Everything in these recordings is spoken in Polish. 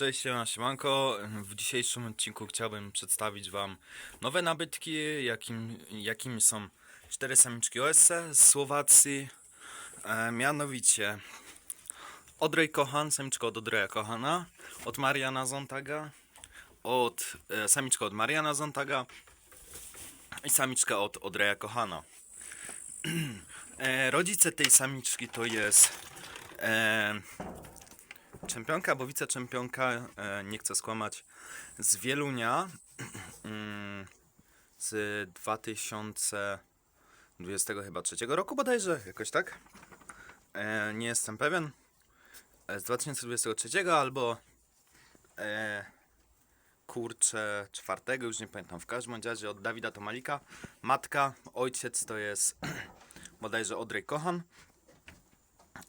Cześć, siema, siemanko. W dzisiejszym odcinku chciałbym przedstawić Wam nowe nabytki, jakim, jakimi są cztery samiczki OSC z Słowacji. E, mianowicie Odrej Kochan, samiczka od Odreja Kochana, od Mariana Zontaga, od, e, samiczka od Mariana Zontaga i samiczka od Odreja Kochana. e, rodzice tej samiczki to jest e, czempionka, bo wiceczempionka, e, nie chcę skłamać, z Wielunia mm, z 2020 chyba trzeciego roku bodajże, jakoś tak. E, nie jestem pewien. E, z 2023 albo kurczę czwartego, już nie pamiętam. W każdym razie od Dawida Tomalika. Matka, ojciec to jest bodajże Odrej Kochan.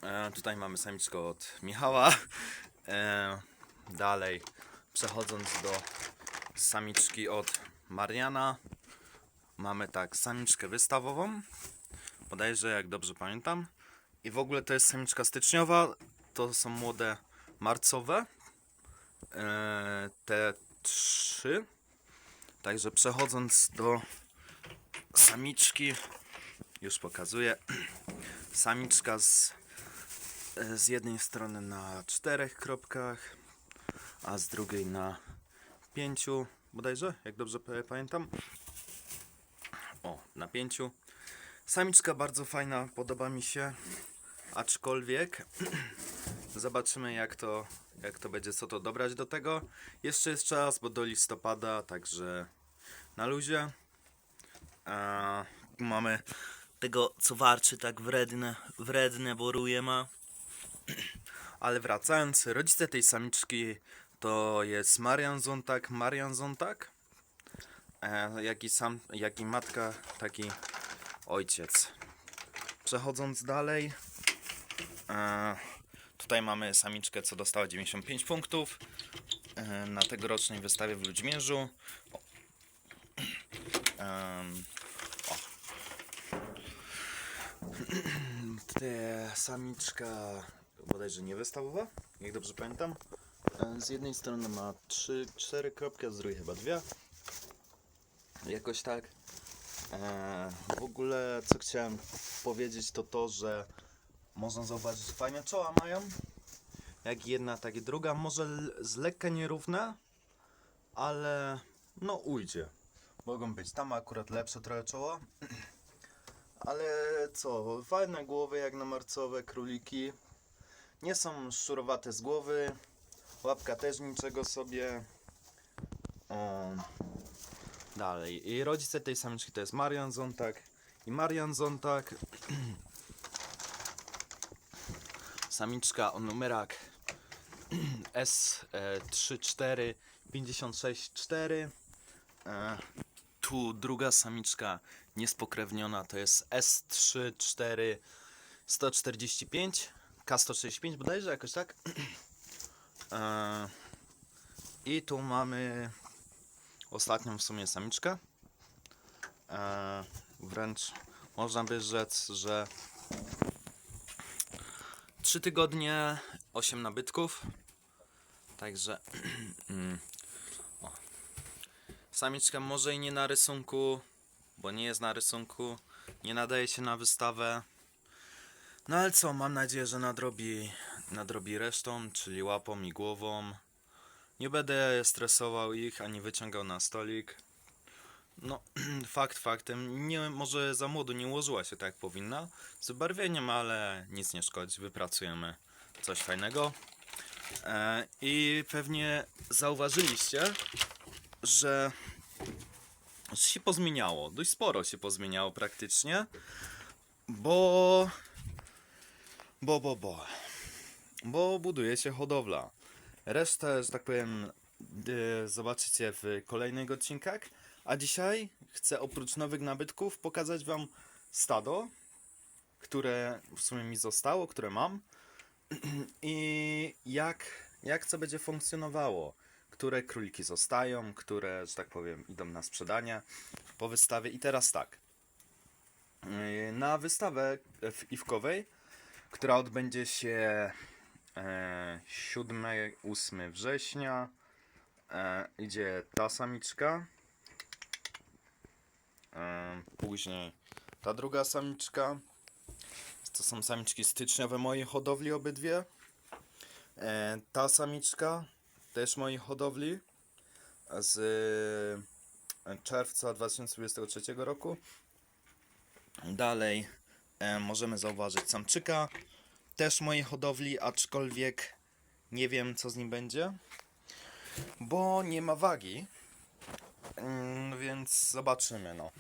E, tutaj mamy samiczkę od Michała. E, dalej, przechodząc do samiczki od Mariana, mamy tak, samiczkę wystawową. Bodajże, jak dobrze pamiętam. I w ogóle to jest samiczka styczniowa. To są młode marcowe. E, te trzy. Także przechodząc do samiczki, już pokazuję. Samiczka z z jednej strony na czterech kropkach, a z drugiej na pięciu, bodajże, jak dobrze pa- pamiętam. O, na pięciu. Samiczka bardzo fajna, podoba mi się, aczkolwiek zobaczymy jak to, jak to będzie, co to dobrać do tego. Jeszcze jest czas, bo do listopada, także na luzie. A, mamy tego, co warczy tak wredne, wredne boruje ma. Ale wracając, rodzice tej samiczki to jest Marian Zontak, Marian Zontak, e, jak, i sam, jak i matka, taki ojciec. Przechodząc dalej, e, tutaj mamy samiczkę, co dostała 95 punktów e, na tegorocznej wystawie w Ludźmierzu. O. O. Te samiczka bodajże nie wystawowa, jak dobrze pamiętam. E, Z jednej strony ma 3, 4 kropki, a z drugiej chyba dwie. Jakoś tak. E, w ogóle co chciałem powiedzieć to to, że można zauważyć, fajne czoła mają. Jak jedna, tak i druga. Może z lekka nierówna, ale no ujdzie. Mogą być. Tam akurat lepsze trochę czoła. Ale co, fajne głowy jak na marcowe króliki. Nie są szczurowate z głowy. Łapka też niczego sobie. O. Dalej. I rodzice tej samiczki to jest Marian Zontak i Marian Zontak. Samiczka o numerach S34564. E, tu druga samiczka niespokrewniona to jest S34 145 K165 bodajże jakoś tak. E, I tu mamy ostatnią w sumie samiczkę. E, wręcz można by rzec, że 3 tygodnie, 8 nabytków. Także mm, o. samiczka może i nie na rysunku, bo nie jest na rysunku, nie nadaje się na wystawę. No ale co, mam nadzieję, że nadrobi, nadrobi resztą, czyli łapą i głową. Nie będę stresował ich ani wyciągał na stolik. No, fakt faktem, nie, może za młodo nie ułożyła się tak jak powinna z barwieniem, ale nic nie szkodzi, wypracujemy coś fajnego. E, I pewnie zauważyliście, że się pozmieniało, dość sporo się pozmieniało praktycznie, bo bo, bo, bo. Bo buduje się hodowla. Resztę, że tak powiem, y, zobaczycie w kolejnych odcinkach. A dzisiaj chcę oprócz nowych nabytków pokazać Wam stado, które w sumie mi zostało, które mam. I jak, jak co będzie funkcjonowało. Które króliki zostają, które, że tak powiem, idą na sprzedanie po wystawie. I teraz tak. Y, Na wystawę w Iwkowej która odbędzie się e, 7-8 września e, idzie ta samiczka. E, później ta druga samiczka. To są samiczki styczniowe mojej hodowli obydwie. E, ta samiczka też mojej hodowli z e, czerwca 2023 roku. Dalej e, możemy zauważyć samczyka, też mojej hodowli, aczkolwiek nie wiem co z nim będzie, bo nie ma wagi, Mm, więc zobaczymy. No.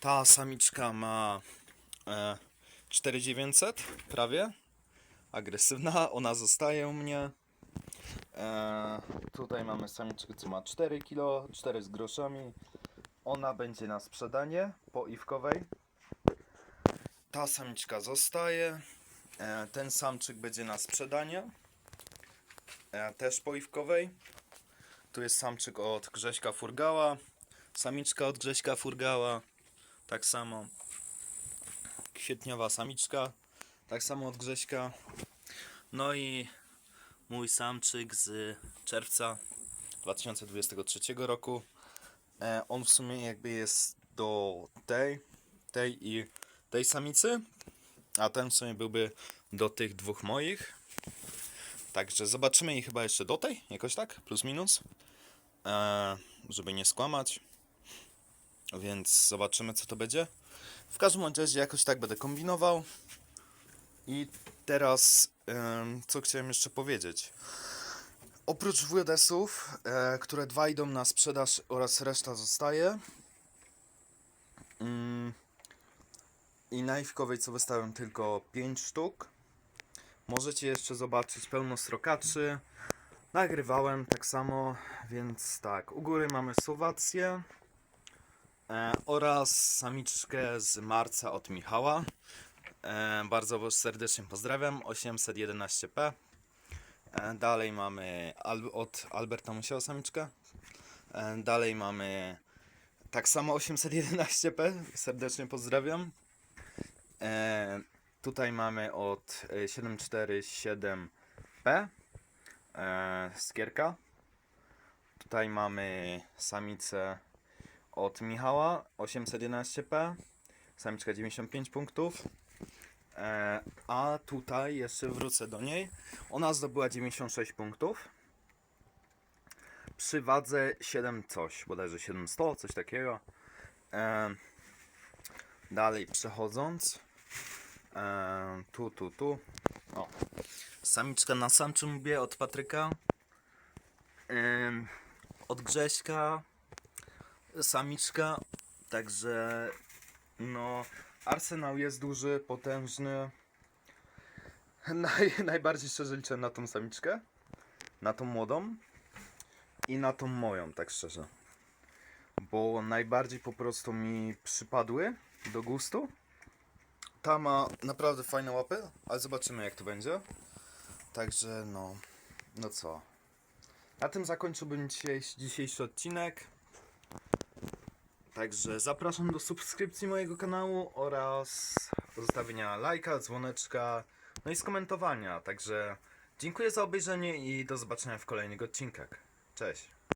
Ta samiczka ma e, 4900 prawie, agresywna, ona zostaje u mnie. E, tutaj mamy samiczkę, co ma 4 kg, 4 z groszami. Ona będzie na sprzedanie po iwkowej. Ta samiczka zostaje. E, ten samczyk będzie na sprzedanie. E, też po iwkowej. Tu jest samczyk od Grześka Furgała. Samiczka od Grześka Furgała. Tak samo. Kwietniowa samiczka. Tak samo od Grześka. No i mój samczyk z czerwca 2023 roku. E, on w sumie jakby jest do tej, tej i tej samicy, a ten w sumie byłby do tych dwóch moich. Także zobaczymy ich chyba jeszcze do tej, jakoś tak, plus minus, e, żeby nie skłamać. Więc zobaczymy co to będzie. W każdym razie jakoś tak będę kombinował. I teraz em, co chciałem jeszcze powiedzieć. Oprócz WDS-ów, e, które dwa idą na sprzedaż oraz reszta zostaje. Mm, I na Iwkowej co wystawiam tylko 5 sztuk. Możecie jeszcze zobaczyć pełno srokaczy. Nagrywałem tak samo, więc tak. U góry mamy Słowację e, oraz samiczkę z marca od Michała. E, bardzo was serdecznie pozdrawiam. 811p. E, Dalej mamy Al od Alberta Musiała samiczkę. E, Dalej mamy tak samo 811p. Serdecznie pozdrawiam. E, tutaj mamy od e, 747p. E, skierka. Tutaj mamy samicę od Michała 811p. Samiczka 95 punktów. E, a tutaj jeszcze wrócę do niej. Ona zdobyła 96 punktów. Przy wadze 7 coś, bodajże 700, coś takiego. E, dalej przechodząc. Tu, tu, tu. O. Samiczka na samczym łbie od Patryka. Od Grześka. Samiczka. Także no arsenał jest duży, potężny. Naj, najbardziej szczerze liczę na tą samiczkę. Na tą młodą. I na tą moją, tak szczerze. Bo najbardziej po prostu mi przypadły do gustu. Ta ma naprawdę fajne łapy, ale zobaczymy jak to będzie. Także no, no co. Na tym zakończyłbym dzisiejszy, dzisiejszy odcinek. Także zapraszam do subskrypcji mojego kanału oraz zostawienia lajka, dzwoneczka, no i skomentowania. Także dziękuję za obejrzenie i do zobaczenia w kolejnych odcinkach. Cześć.